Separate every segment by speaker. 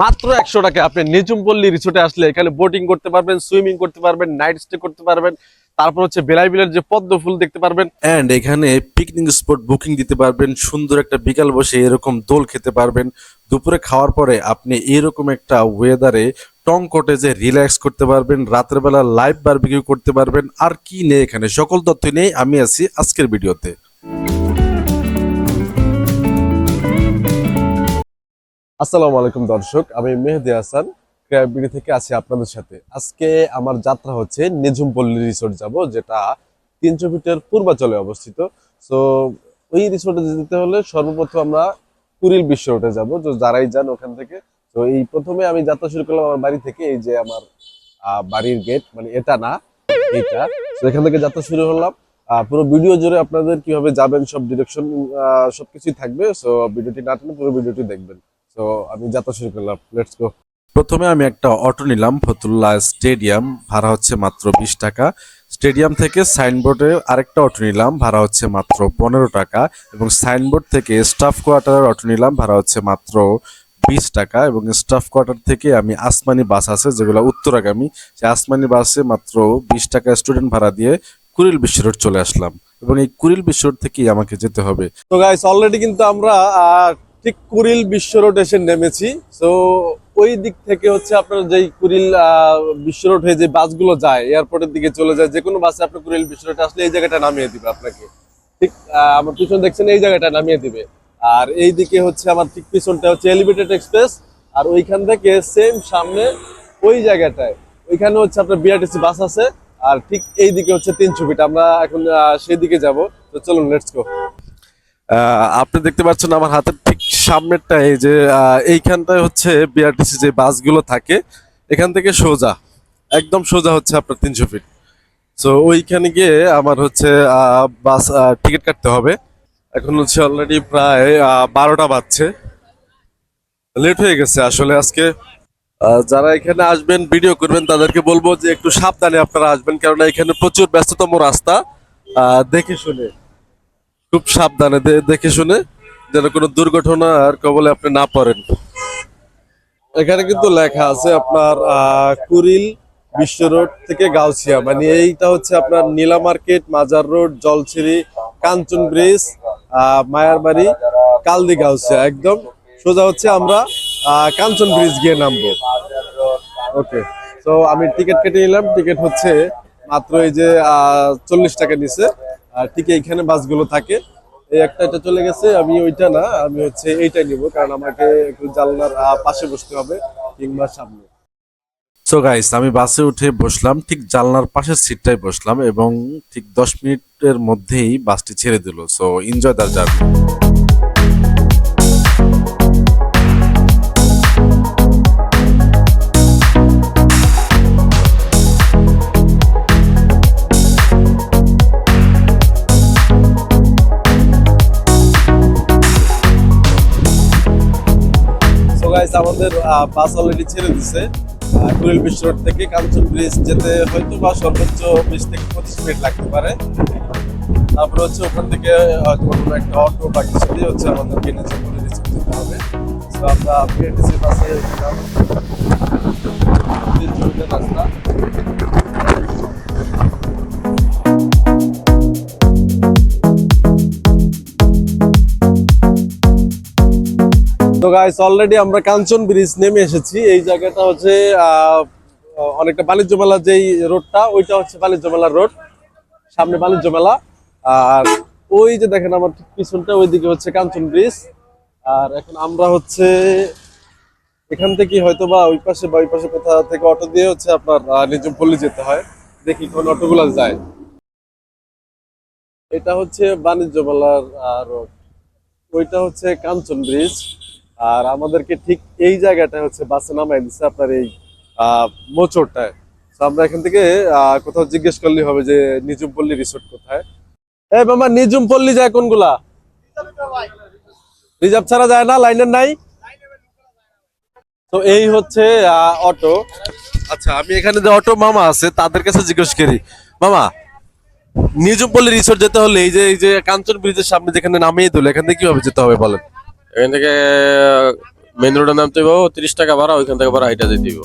Speaker 1: মাত্র একশো টাকা। আপনি নিজুমপল্লী রিসোর্টে আসলে এখানে বোটিং করতে পারবেন সুইমিং করতে পারবেন নাইট স্টে করতে পারবেন। তারপর হচ্ছে বেলাইবিলের যে পদ্ম ফুল দেখতে পারবেন।
Speaker 2: অ্যান্ড এখানে পিকনিক স্পট বুকিং দিতে পারবেন, সুন্দর একটা বিকাল বসে এরকম দোল খেতে পারবেন। দুপুরে খাওয়ার পরে আপনি এরকম একটা ওয়েদারে টং কটেজে রিল্যাক্স করতে পারবেন, রাতের বেলা লাইভ বারবিকিউ করতে পারবেন। আর কি নেই এখানে? সকল তথ্য নিয়ে আমি আছি আজকের ভিডিওতে।
Speaker 1: আসসালামু আলাইকুম দর্শক, আমি মেহেদি হাসান ক্রাইবিডি থেকে আছি আপনাদের সাথে। আজকে আমার যাত্রা হচ্ছে নিঝুমপল্লী রিসোর্ট যাব, যেটা তিনশো ফিটের পূর্বাচলে অবস্থিত। সো ওই রিসোর্টে যেতে হলে সর্বপ্রথম আমরা কুড়িল বিশ্ব রোডে যাব। তো যারাই যান ওখান থেকে। তো এই প্রথমে আমি যাত্রা শুরু করলাম আমার বাড়ি থেকে, এই যে আমার বাড়ির গেট মানে এটা না, এইটা। তো এখান থেকে যাত্রা শুরু করলাম পুরো ভিডিও জুড়ে আপনাদের কীভাবে যাবেন, সব ডিরেকশন সবকিছুই থাকবে। সো ভিডিওটি না পুরো ভিডিওটি দেখবেন। তো আমি যাত্রা শুরু করলাম লেটস গো
Speaker 2: প্রথমে আমি একটা অটো নিলাম ফতুল্লা স্টেডিয়াম ভাড়া হচ্ছে মাত্র বিশ টাকা। স্টেডিয়াম থেকে সাইনবোর্ডে আরেকটা অটো নিলাম ভাড়া হচ্ছে মাত্র পনেরো টাকা। এবং সাইনবোর্ড থেকে স্টাফ কোয়ার্টারের অটো নিলাম ভাড়া হচ্ছে মাত্র বিশ টাকা। এবং স্টাফ কোয়ার্টার থেকে আমি আসমানি বাস আছে যেগুলো উত্তরাগামী। সেই আসমানি বাসে মাত্র বিশ টাকা স্টুডেন্ট ভাড়া দিয়ে কুড়িল বিশ্ব রোড চলে আসলাম। এবং এই কুড়িল বিশ্ব রোড থেকেই আমাকে যেতে হবে।
Speaker 1: তো গাইস অলরেডি কিন্তু আমরা ঠিক কুড়িল বিশ্ব রোড এসে নেমেছি। তো ওই দিক থেকে হচ্ছে আপনার যেই আহ, বিশ্ব রোড হয়ে যে বাসগুলো যায় এয়ারপোর্টের দিকে চলে যায় যে কোনো বাসে আপনি কুড়িল বিশ্ব রোডে আসলে এই জায়গাটা নামিয়ে দিবে আপনাকে। ঠিক আমার পিছন দেখছেন এই জায়গাটা নামিয়ে দিবে। আর এই দিকে হচ্ছে আমার ঠিক পিছনটা হচ্ছে এলিভেটেড এক্সপ্রেস আর ওইখান থেকে সেম সামনে ওই জায়গাটায় ওইখানে হচ্ছে আপনার বিআরটিসি বাস আছে আর ঠিক এই দিকে হচ্ছে তিন ছবিটা আমরা এখন সেই দিকে যাব। তো চলুন লেটস গো
Speaker 2: আপনি দেখতে পাচ্ছেন আমার হাতের ঠিক সামনেরটা এই যে এইখানটায় হচ্ছে বিআরটিসি যে বাসগুলো থাকে, এখান থেকে সোজা, একদম সোজা হচ্ছে আপনার তিনশো ফিট সো ওইখানে গিয়ে আমার হচ্ছে বাস টিকিট কাটতে হবে। এখন হচ্ছে অলরেডি প্রায় বারোটা বাজছে। লেট হয়ে গেছে আসলে আজকে। যারা এখানে আসবেন ভিডিও করবেন, তাদেরকে বলব যে একটু সাবধানে আপনারা আসবেন, কেননা এখানে প্রচুর ব্যস্ততম রাস্তা। দেখে শুনে, খুব সাবধানে দেখে শুনে যেন কোনো দুর্ঘটনার কবলে আপনি না পড়েন।
Speaker 1: এখানে কিন্তু লেখা আছে আপনার কুড়িল বিশ্ব রোড থেকে গাউছিয়া। মানে এইটা হচ্ছে আপনার Nila market, Mazar road, Jalchiri, Kanchan bridge Mayarbari, Kaldi Gausia. একদম সোজা হচ্ছে আমরা কাঞ্চন ব্রিজ গিয়ে নামবো। ওকে তো আমি টিকিট কেটে নিলাম। টিকিট হচ্ছে মাত্র এই যে চল্লিশ টাকা নিছে ঠিক এইখানে বাসগুলো থাকে। এই একটা এটা চলে গেছে, আমি ওইটা না, আমি হচ্ছে এইটাই নিব, কারণ আমাকে একটু জানলার পাশে বসতে হবে, কিংবা সামনে।
Speaker 2: সো গাইস আমি বাসে উঠে বসলাম, ঠিক জানলার পাশের সিটটাই বসলাম, এবং ঠিক দশ মিনিটের মধ্যেই বাসটি ছেড়ে দিল। So enjoy the journey
Speaker 1: so guys আমাদের বাস অলরেডি ছেড়ে দিছে। কুড়িল বিশ্ব রোড থেকে কাঞ্চন ব্রিজ যেতে হয়তো বা সর্বোচ্চ বিশ থেকে পঁচিশ মিনিট লাগতে পারে। তারপরে হচ্ছে ওখান থেকে কোনো একটা অটো বা কিছু দিয়ে হচ্ছে আমাদেরকে নিচে করে রিসিভ যেতে হবে। সো আমরা বিএনটিসি বাসে উঠলাম রাস্তা। গাইস অলরেডি আমরা কাঞ্চন ব্রিজ নেমে এসেছি। এই জায়গাটা হচ্ছে অনেকটা বাণিজ্য মেলা যেই রোডটা ওইটা হচ্ছে বাণিজ্য মেলার রোড সামনে বাণিজ্য মেলা। আর ওই যে দেখেন আমার ঠিক পিছনটা ওইদিকে হচ্ছে কাঞ্চন ব্রিজ আর এখন আমরা হচ্ছে এখান থেকে হয়তো বা ওই পাশে বা ওই পাশে কোথা থেকে অটো দিয়ে হচ্ছে আপনার আহ, নিজমপল্লী যেতে হয়। দেখি কোন অটোগুলো যায়। এটা হচ্ছে বাণিজ্য মেলার রোড ওইটা হচ্ছে কাঞ্চন ব্রিজ আর আমাদেরকে ঠিক এই জায়গাটায় হচ্ছে বাসে নামাই দিচ্ছে আপনার এই আহ, মোচড়টায়। তো আমরা এখান থেকে কোথাও জিজ্ঞেস করলে হবে যে নিজুমপল্লী রিসোর্ট কোথায়। এ মামা নিজুমপল্লী যায় কোনগুলা? রিজার্ভ ছাড়া যায় না লাইনের নাই? তো এই হচ্ছে অটো।
Speaker 2: আচ্ছা আমি এখানে যে অটো মামা আছে তাদের কাছে জিজ্ঞেস করি। মামা নিজমপল্লী রিসোর্ট যেতে হলে এই যে এই যে কাঞ্চন ব্রিজের সামনে যেখানে নামিয়ে দিল এখান থেকে কীভাবে যেতে হবে বলেন?
Speaker 3: এখান থেকে মেন রোডে নামতে হইব, তিরিশ টাকা ভাড়া, ওইখান থেকে ভাড়া হাইটা যেতে হইব।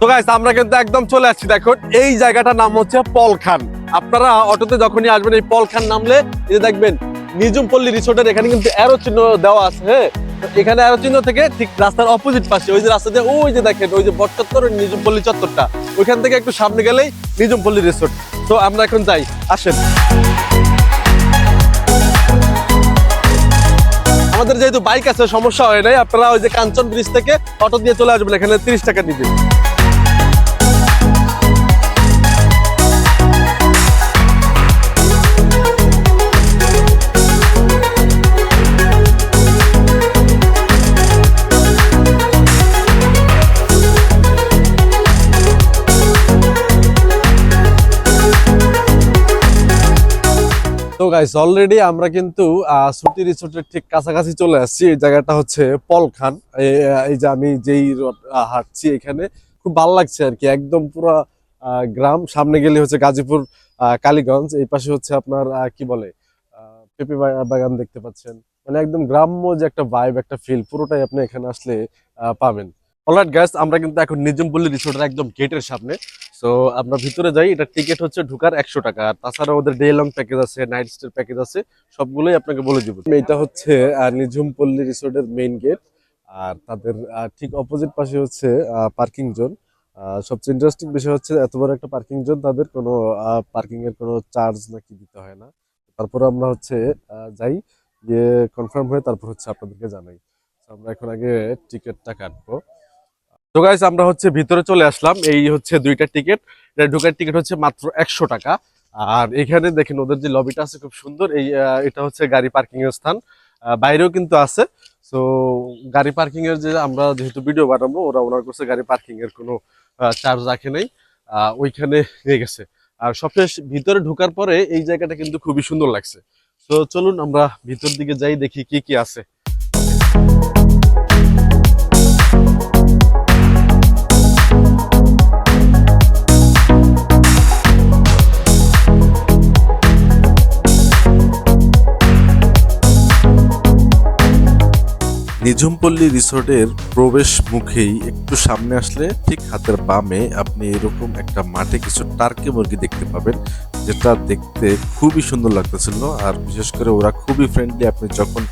Speaker 1: তো আমরা কিন্তু একদম চলে আসছি, দেখুন, এই জায়গাটার নাম হচ্ছে পলখান। আপনারা অটোতে যখনই আসবেন, এই পলখান নামলে, এই দেখবেন নিজুমপল্লী রিসোর্টের এখানে কিন্তু অ্যারো চিহ্ন দেওয়া আছে হ্যাঁ? এখানে অ্যারো চিহ্ন থেকে ঠিক রাস্তার অপোজিট পাশে, ওই যে রাস্তা দিয়ে, ওই যে দেখেন, ওই যে বট চত্বর ওই নিজুমপল্লী চত্বরটা, ওইখান থেকে একটু সামনে গেলেই নিজুমপল্লী রিসোর্ট। তো আমরা এখন যাই, আসেন। আমাদের যেহেতু বাইক আছে, সমস্যা হয় নাই, আপনারা ওই যে কাঞ্চন ব্রিজ থেকে অটো দিয়ে চলে আসবেন, এখানে তিরিশ টাকা নিবে। গাইস অলরেডি আমরা কিন্তু সুটি রিসোর্টের ঠিক কাছাকাছি চলে আসছি। এই জায়গাটা হচ্ছে পলখান এই যে আমি যেই হাঁটছি এখানে, খুব ভালো লাগছে আর কি। একদম পুরো গ্রাম। সামনে গেলে হচ্ছে গাজীপুর কালীগঞ্জ। এই পাশে হচ্ছে আপনার কি বলে পেঁপে বাগান দেখতে পাচ্ছেন। মানে একদম গ্রাম্য যে একটা ভাইব একটা ফিল পুরোটাই আপনি এখানে আসলে পাবেন। অলরাইট গাইস আমরা কিন্তু এখন নিজমপল্লী রিসোর্টের একদম গেটের সামনে। তো আমরা ভিতরে যাই, এটা টিকিট হচ্ছে ঢুকার একশো টাকা। আর তাছাড়া ওদের ডে লং প্যাকেজ আছে নাইট স্টে প্যাকেজ আছে, সবগুলোই আপনাকে বলে দিব। এটা হচ্ছে নিঝুমপল্লী রিসোর্টের মেইন গেট আর তাদের ঠিক অপোজিট পাশে হচ্ছে পার্কিং জোন সবচেয়ে ইন্টারেস্টিং বিষয় হচ্ছে, এত বড় একটা পার্কিং জোন তাদের কোনো পার্কিং এর কোনো চার্জ নাকি দিতে হয় না। তারপর আমরা হচ্ছে যাই, গিয়ে কনফার্ম হয়ে তারপর হচ্ছে আপনাদেরকে জানাই। আমরা এখন আগে টিকিটটা কাটবো। তো গাইস আমরা হচ্ছে ভিতরে চলে আসলাম। এই হচ্ছে দুইটা টিকিট এটা ঢোকার টিকিট হচ্ছে মাত্র একশো টাকা। আর এখানে দেখেন ওদের যে লবিটা আছে খুব সুন্দর। এই এটা হচ্ছে গাড়ি পার্কিং এর স্থান। বাইরেও কিন্তু আছে। তো গাড়ি পার্কিং এর যে আমরা যেহেতু ভিডিও বানাবো, ওরা ওনার কাছে গাড়ি পার্কিং এর কোনো চার্জ রাখে নাই। ওইখানে নিয়ে গেছে। আর সবশেষ ভিতরে ঢোকার পরে এই জায়গাটা কিন্তু খুবই সুন্দর লাগছে। তো চলুন আমরা ভিতর দিকে যাই, দেখি কি কি আছে।
Speaker 2: নিঝুমপল্লী রিসোর্টের প্রবেশ মুখেই একটু সামনে আসলে ঠিক হাতের বামে আপনি এরকম একটা মাঠে কিছু টার্কি মুরগি দেখতে পাবেন, যেটা দেখতে খুবই সুন্দর লাগতেছিল। আর বিশেষ করে ওরা খুবই ফ্রেন্ডলি আপনি যখন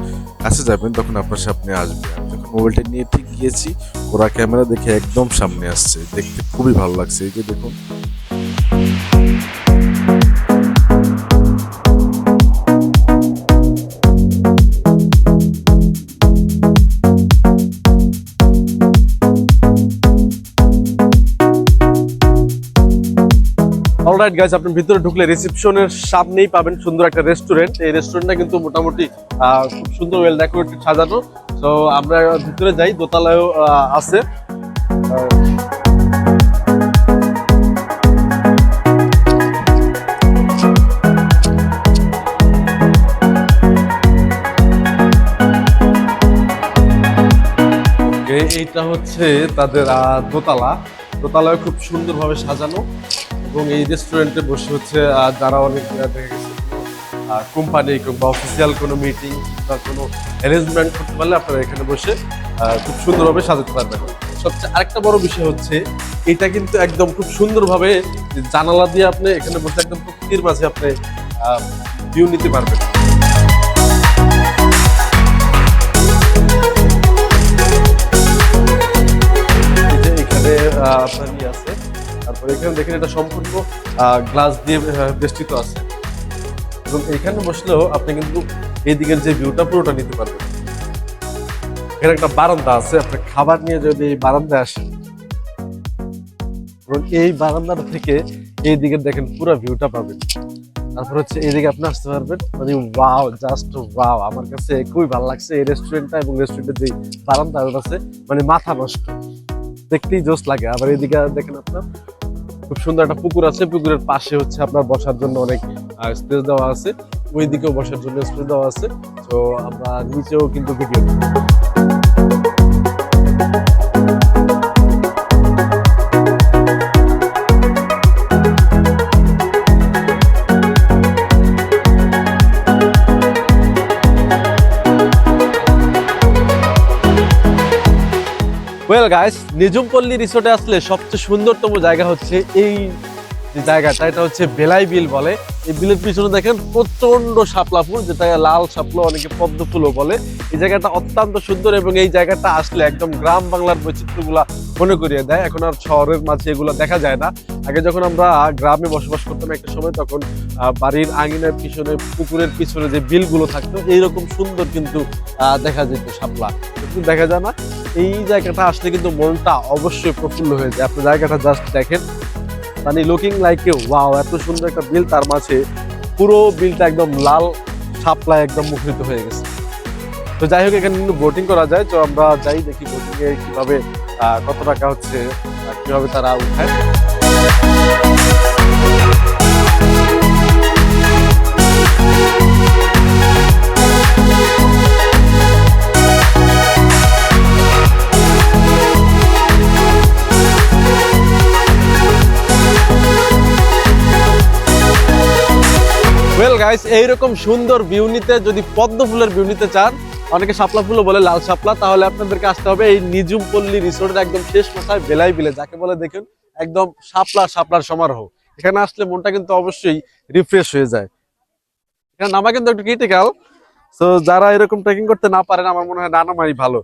Speaker 2: কাছে যাবেন তখন আপনার সামনে আসবে আমি যখন মোবাইলটা নিয়ে ঠিক গিয়েছি, ওরা ক্যামেরা দেখে একদম সামনে আসছে। দেখতে খুবই ভালো লাগছে। এই যে দেখুন
Speaker 1: অলরাইট গাইস আপনি ভিতরে ঢুকলে রিসেপশনের সামনেই পাবেন সুন্দর একটা রেস্টুরেন্ট এই রেস্টুরেন্টটা কিন্তু মোটামুটি খুব সুন্দর ওয়েল ডেকোরেটেড সাজানো। তো আমরা ভিতরে যাই, দোতলায়ও আছে। এইটা হচ্ছে তাদের দোতলা। দোতলায় খুব সুন্দরভাবে সাজানো। এবং এই রেস্টুরেন্টে বসে হচ্ছে যারা অনেক দেখা গেছে কোম্পানি কিংবা অফিসিয়াল কোনো মিটিং বা কোনো অ্যারেঞ্জমেন্ট করতে পারলে আপনারা এখানে বসে খুব সুন্দরভাবে সাজাতে পারবেন। সবচেয়ে আরেকটা বড় বিষয় হচ্ছে, এটা কিন্তু একদম খুব সুন্দরভাবে জানালা দিয়ে আপনি এখানে বসে একদম প্রকৃতির মাঝে আপনি ভিউ নিতে পারবেন। এখানে আপনার এখানে দেখেন এটা সম্পূর্ণ গ্লাস দিয়ে বেষ্টিত আছে। এবং এখানে বসলেও আপনি কিন্তু এই দিকের যে ভিউটা পুরোটা নিতে পারবেন। এখানে একটা বারান্দা আছে, আপনি খাবার নিয়ে যদি এই বারান্দায় আসেন, এবং এই বারান্দাটা থেকে এই দিকে দেখেন পুরো ভিউটা পাবেন। তারপর হচ্ছে এইদিকে আপনি আসতে পারবেন মানে ওয়াও জাস্ট ওয়াও আমার কাছে খুবই ভালো লাগছে এই রেস্টুরেন্টটা এবং রেস্টুরেন্টের যে বারান্দা আছে মানে মাথা নষ্ট। দেখতেই জোস লাগে, আবার এদিকে দেখেন আপনার খুব সুন্দর একটা পুকুর আছে। পুকুরের পাশে হচ্ছে আপনার বসার জন্য অনেক স্পেস দেওয়া আছে। ওই দিকেও বসার জন্য স্পেস দেওয়া আছে। তো আমরা নিচেও কিন্তু ভিডিও ওয়েল গাইস নিজুমপল্লী রিসোর্টে আসলে সবচেয়ে সুন্দরতম জায়গা হচ্ছে এই যে জায়গাটা এটা হচ্ছে বেলাই বিল বলে। এই বিলের পিছনে দেখেন প্রচণ্ড শাপলা ফুল যেটা লাল শাপলা অনেকে পদ্ম ফুলও বলে। এই জায়গাটা অত্যন্ত সুন্দর এবং এই জায়গাটা আসলে একদম গ্রাম বাংলার বৈচিত্র্যগুলা মনে করিয়ে দেয়। এখন আর শহরের মাঝে এগুলো দেখা যায় না। আগে যখন আমরা গ্রামে বসবাস করতাম একটা সময়, তখন বাড়ির আঙিনার পিছনে, পুকুরের পিছনে যে বিলগুলো থাকতো, এইরকম সুন্দর কিন্তু দেখা যেত শাপলা। কিন্তু দেখা যায় না, এই জায়গাটা আসলে কিন্তু মনটা অবশ্যই প্রফুল্ল হয়ে যায়। আপনি জায়গাটা জাস্ট দেখেন মানে লুকিং লাইক এ ওয়াও এত সুন্দর একটা বিল তার মাঝে পুরো বিলটা একদম লাল সাপ্লাই একদম মুখরিত হয়ে গেছে। তো যাই হোক, এখানে কিন্তু বোটিং করা যায়। তো আমরা যাই দেখি বোটিংয়ে কীভাবে কত টাকা হচ্ছে কীভাবে তারা উঠায়। ওয়েল গাইস এইরকম সুন্দর ভিউ নিতে যদি পদ্ম ফুলের ভিউ নিতে চান, অনেকে শাপলা ফুলও বলে লাল শাপলা, তাহলে আপনাদেরকে আসতে হবে এই নিজুমপল্লী রিসোর্টের একদম শেষ মাথায় বেলাই বিলে, যাকে বলে দেখুন, একদম শাপলা শাপলার সমারোহ। এখানে আসলে মনটা কিন্তু অবশ্যই রিফ্রেশ হয়ে যায়। এখানে নামা কিন্তু একটু ক্রিটিক্যাল তো যারা এরকম ট্রেকিং করতে না পারেন, আমার মনে হয় না নামাই ভালো।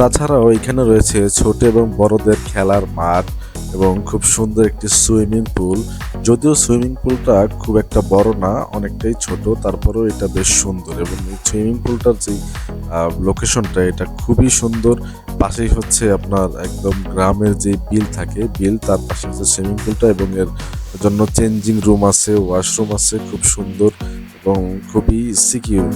Speaker 2: তাছাড়াও এখানে রয়েছে ছোট এবং বড়দের খেলার মাঠ এবং খুব সুন্দর একটি সুইমিং পুল। যদিও সুইমিং পুলটা খুব একটা বড় না, অনেকটাই ছোট, তারপরেও এটা বেশ সুন্দর এবং এই সুইমিং পুলটার যে লোকেশনটা এটা খুবই সুন্দর। পাশেই হচ্ছে আপনার একদম গ্রামের যে বিল থাকে, বিল তার পাশে হচ্ছে সুইমিং পুলটা এবং এর জন্য চেঞ্জিং রুম আছে ওয়াশরুম আছে, খুব সুন্দর এবং খুবই সিকিউর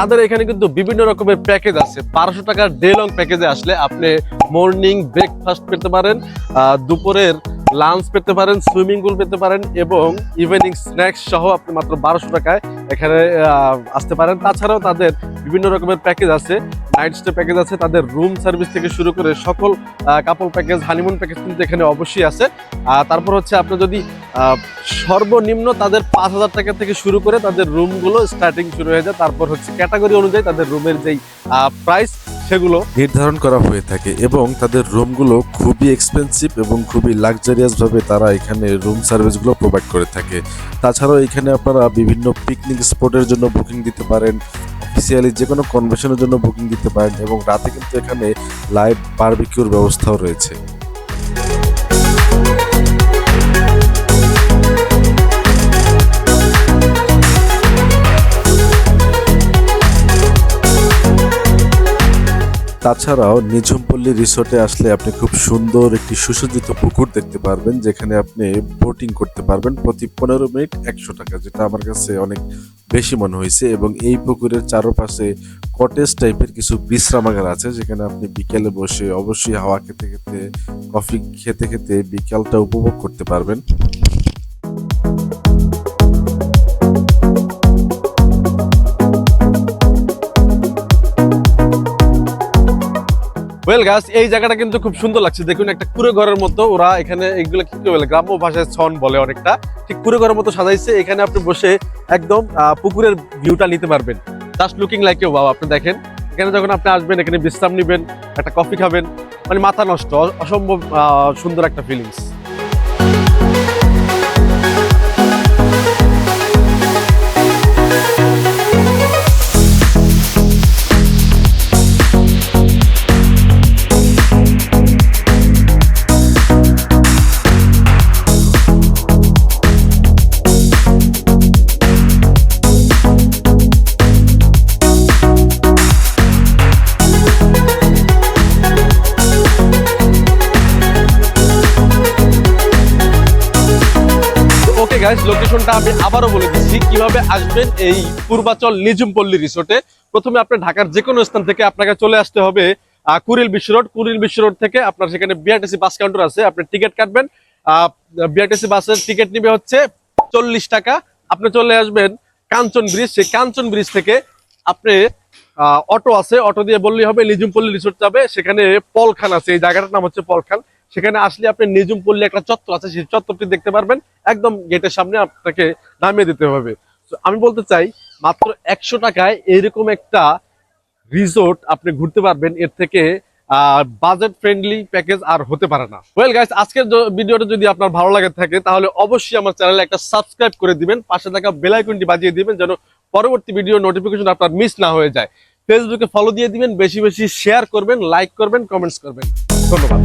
Speaker 1: তাদের এখানে কিন্তু বিভিন্ন রকমের প্যাকেজ আছে। বারোশো টাকার ডে লং প্যাকেজে আসলে আপনি মর্নিং ব্রেকফাস্ট পেতে পারেন দুপুরের লাঞ্চ পেতে পারেন সুইমিং পুল পেতে পারেন এবং ইভিনিং স্ন্যাক্স সহ আপনি মাত্র বারোশো টাকায় এখানে আসতে পারেন। তাছাড়াও তাদের বিভিন্ন রকমের প্যাকেজ আছে। নাইট স্টে প্যাকেজ আছে, তাদের রুম সার্ভিস থেকে শুরু করে সকল কাপল প্যাকেজ হানিমুন প্যাকেজ কিন্তু এখানে অবশ্যই আছে। তারপর হচ্ছে আপনি যদি সর্বনিম্ন তাদের পাঁচ হাজার টাকা থেকে শুরু করে তাদের রুমগুলো স্টার্টিং শুরু হয়ে যায়। তারপর হচ্ছে ক্যাটাগরি অনুযায়ী তাদের রুমের যেই প্রাইস সেগুলো
Speaker 2: নির্ধারণ করা হয়ে থাকে এবং তাদের রুমগুলো খুবই এক্সপেন্সিভ এবং খুবই লাক্সারিয়াস ভাবে তারা এখানে রুম সার্ভিসগুলো প্রোভাইড করে থাকে। তাছাড়াও এখানে আপনারা বিভিন্ন পিকনিক স্পটের জন্য বুকিং দিতে পারেন অফিসিয়ালি যে কোনো কনভেনশনের জন্য বুকিং দিতে পারেন এবং রাতে কিন্তু এখানে লাইভ বারবিকিউর ব্যবস্থাও রয়েছে। তাছাড়াও নিঝুমপল্লী রিসোর্টে আসলে আপনি খুব সুন্দর একটি সুসজ্জিত পুকুর দেখতে পারবেন, যেখানে আপনি বোটিং করতে পারবেন প্রতি পনেরো মিনিট একশো টাকা, যেটা আমার কাছে অনেক বেশি মনে হয়েছে। এবং এই পুকুরের চারপাশে কটেজ টাইপের কিছু বিশ্রামাগার আছে, যেখানে আপনি বিকেলে বসে অবশ্যই হাওয়া খেতে খেতে, কফি খেতে খেতে বিকালটা উপভোগ করতে পারবেন।
Speaker 1: ওয়েল গাছ এই জায়গাটা কিন্তু খুব সুন্দর লাগছে। দেখুন, একটা কুড়ে ঘরের মতো ওরা এখানে এগুলো কি বলে, গ্রাম্য ভাষায় ছন বলে অনেকটা। ঠিক কুড়ে ঘরের মতো সাজাইছে। এখানে আপনি বসে একদম পুকুরের ভিউটা নিতে পারবেন। জাস্ট লুকিং লাইক ইউ বাবা আপনি দেখেন। এখানে যখন আপনি আসবেন, এখানে বিশ্রাম নেবেন, একটা কফি খাবেন মানে মাথা নষ্ট অসম্ভব সুন্দর একটা ফিলিংস আসবেন এই পূর্বাচল নিজুম নিজুমপল্লী রিসোর্টে। প্রথমে আপনি ঢাকার যে কোনো স্থান থেকে আপনাকে চলে আসতে হবে কুড়িল বিশ্ব রোড। কুরিল বিশ্ব রোড থেকে আপনার সেখানে বিআরটিসি বাস কাউন্টার আছে, আপনি টিকিট কাটবেন। বিআরটিসি বাসের টিকিট নিবে হচ্ছে চল্লিশ টাকা। আপনি চলে আসবেন কাঞ্চন ব্রিজ সেই কাঞ্চন ব্রিজ থেকে আপনি অটো আছে, অটো দিয়ে বললেই হবে নিজুমপল্লী রিসোর্ট যাবে। সেখানে পলখান আছে, এই জায়গাটার নাম হচ্ছে পলখান। সেখানে আসলে আপনি নিজুমপল্লী একটা চত্বর আছে, সেই চত্বরটি দেখতে পারবেন। একদম গেটের সামনে আপনাকে নামিয়ে দিতে হবে। আমি বলতে চাই, মাত্র একশো টাকায় এরকম একটা রিসোর্ট আপনি ঘুরতে পারবেন। এর থেকে বাজেট ফ্রেন্ডলি প্যাকেজ আর হতে পারে না। ওয়েল গাইস আজকের ভিডিওটা যদি আপনার ভালো লাগে থাকে, তাহলে অবশ্যই আমার চ্যানেলে একটা সাবস্ক্রাইব করে দিবেন। পাশে থাকা বেল আইকনটি বাজিয়ে দিবেন যেন পরবর্তী ভিডিও নোটিফিকেশন আপনার মিস না হয়ে যায়। ফেসবুকে ফলো দিয়ে দিবেন, বেশি বেশি শেয়ার করবেন লাইক করবেন কমেন্টস করবেন। ধন্যবাদ।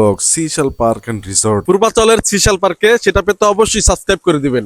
Speaker 2: Blog Seashell park and resort.
Speaker 1: পূর্বাচলের Seashell পার্কে সেটা পেতে অবশ্যই সাবস্ক্রাইব করে দিবেন।